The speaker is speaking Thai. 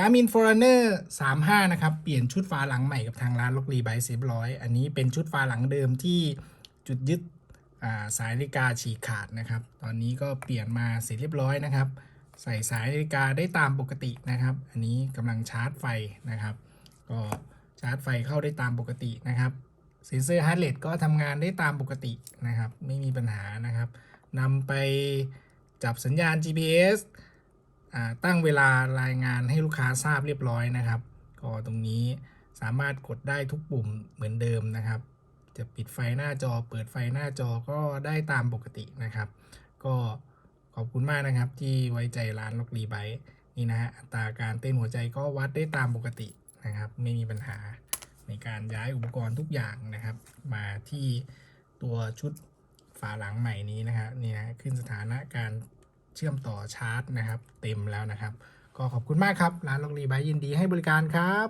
การมินฟอร์เนอร์35 นะครับ เปลี่ยนชุดฝาหลังใหม่กับทางร้านล็อกรีไบเซฟร้อย อันนี้เป็นชุดฝาหลังเดิมที่จุดยึดาสายนาฬิกาฉีกขาดนะครับ ตอนนี้ก็เปลี่ยนมาเสร็จเรียบร้อยนะครับ ใส่สายนาฬิกาได้ตามปกตินะครับ อันนี้กำลังชาร์จไฟนะครับ ก็ชาร์จไฟเข้าได้ตามปกตินะครับเซนเซอร์ฮาร์ดเรทก็ทำงานได้ตามปกตินะครับ ไม่มีปัญหานะครับนำไปจับสัญญาณ GPS ตั้งเวลารายงานให้ลูกค้าทราบเรียบร้อยนะครับ ก็ตรงนี้สามารถกดได้ทุกปุ่มเหมือนเดิมนะครับ จะปิดไฟหน้าจอ เปิดไฟหน้าจอก็ได้ตามปกตินะครับ ก็ขอบคุณมากนะครับที่ไว้ใจร้านล็อกรีไบนี่นะฮะอัตราการเต้นหัวใจก็วัดได้ตามปกตินะครับ ไม่มีปัญหาในการย้ายอุปกรณ์ทุกอย่างนะครับ มาที่ตัวชุดฝาหลังใหม่นี้นะครับนี่นะขึ้นสถานะการ เชื่อมต่อชาร์จนะครับ เต็มแล้วนะครับ ก็ขอบคุณมากครับ ร้านล็อกรีบายยินดีให้บริการครับ